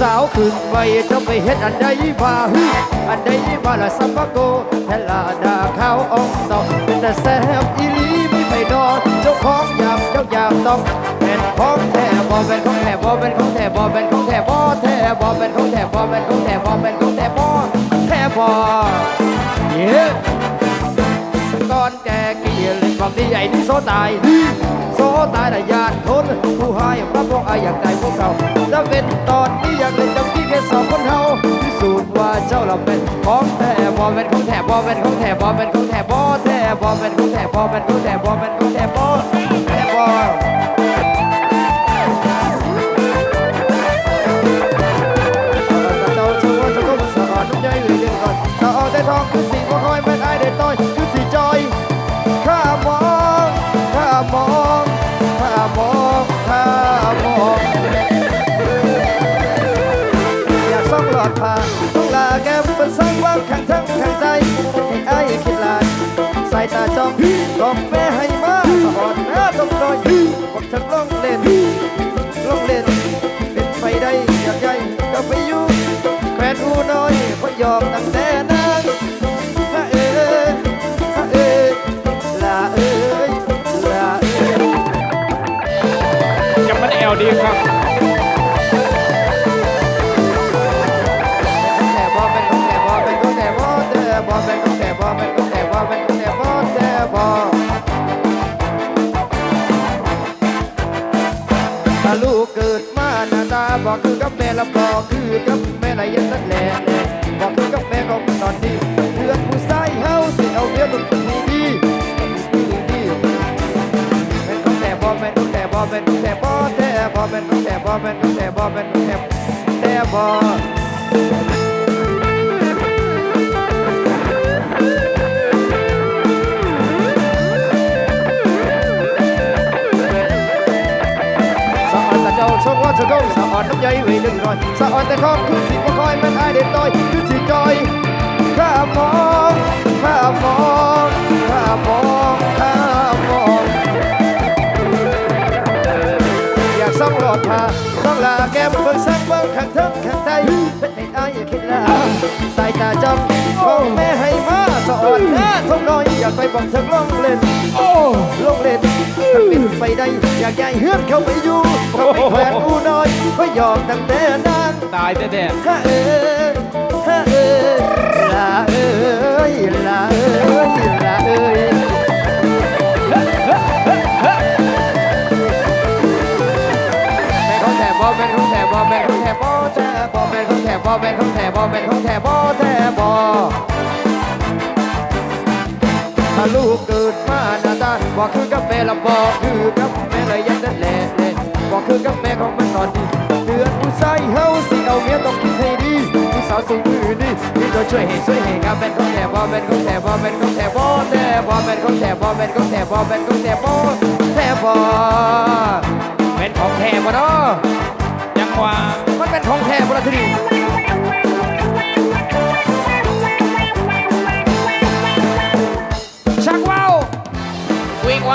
สาวขึ้นไปเจ้าไปเฮ็ดอันใดมาฮึอันใดมาละสัมปะโกแทลาดาข้าวอองตอกเป็นแต่แซ่บอีหลีไม่ไปนอนเจ้าของยามเจ้ายามต้องเป็นของแท้บ่เป็นของแท้บ่เป็นของแท้บ่เป็นของแท้บ่แท้บ่เป็นของแท้บ่เป็นของแท้บ่เป็นของแท้บ่แท้บ่เย้ก่อนแกเกลียเล่นความดีใหญ่นี่โซตายโซตายแต่ยานทนผู้ให้พระพงอาอยากได้พวกเราถ้าเป็นตอ เจ้าเราเป็นของแท้บ่เป็นของแท้บ่เป็นของแท้บ่เป็นของแท้บ่แท้บ่เป็นของแท้บ่เป็นของแท้บ่เป็นของแท้บ่แท้บ่เจ้าชาวสกุลสะอาดน้ำใจเหลือเดือดก่อนสะอาดได้ทองคือสีบ่คอยเป็นไอายได้ต้อยคือสีจอยข้ามองข้ามองข้ามอง อยากส่องหลอดผ่าต้องลาแก้มเป็นสังว่างข้างทั้งข้างใจให้ไอ้คิดลานสายตาจ้องต้องแม่ให้มาสะอ่อนหน้าต้องน้อยบอกฉันลองเล่นลองเล่น เป็นไฟได้อยากใหญ่ก็ไปอยู่แควนอูน้อยเพราะยอมตั้งแต่นั้นฮะเอ้ฮะเอ้ลาเอ้ลาเอ้ยยังไม่ได้แอลดีครับ บอกคือกับแม่ละบอกคือกับแม่ละยันนั่นแหละบอกคือกับแม่ของมันอนดีเพื่อนผู้ชายเฮาสิเอาเมียลูกคนนี้ดีดีดีแม่นของแต่บอแม่นของแต่บอแม่นของแต่บอแต่บอแม่นของแต่บอแม่นของแต่บอแม่นของแต่แต่บอ จ้าชกว่าจะกงสะอ่อนน้ำใยไว้ดึงรอยสะอ่อนแต่คอคือสิบ่คอยม่นอายเด็ดต้อยคือสิจอยข้ามองข้ามองข้ามองข้ามองอยากส่องหลอดผ้าต้องลาแก้มเบิ่งสักเบิ่งข้างเทิงข้างใต้เป็นให้อายคิดลาสายตาจ้องพ่อแม่ให้ อนน้อยอยากไปบอกเธอลงเล่นโอ้ลงเล่นถ้าเป็นไปได้อยากย้ายเฮือนเข้าไปอยู่เขาไปแขวนอูน้อยก็ยอมตั้งแต่นั้นตายแท้ฮะเอ้ยฮะเอ้ยลาเอ้ยลาเอ้ยลาเอ้ยเป็นขอแถบบ่เป็นของแถบบ่เป็นของแถบบ่แถบบ่เป็นของแถบบ่เป็นของแถบบ่เป็นของแถบบ่แถบบ่ ถ้าลูกเกิดมาหน้าตาบอกคือกับแม่ละบอกคือกับแม่เลยยังนั่นแหละบอกคือกับแม่ของมันตอนนี้เดือนผู้ชายเฮาสิเอาเมียต้องคิดให้ดีผู้สาวสูงมือนี่นี่ตัวช่วยให้ช่วยให้ครับเป็นของแถบบ่เป็นของแถบบ่เป็นของแถบบ่แถบบ่เป็นของแถบบ่เป็นของแถบบ่เป็นของแถบบ่แถบบ่เป็นของแถบบ่เนาะยังว่ามันเป็นของแถบบ่ล่ะทีนี้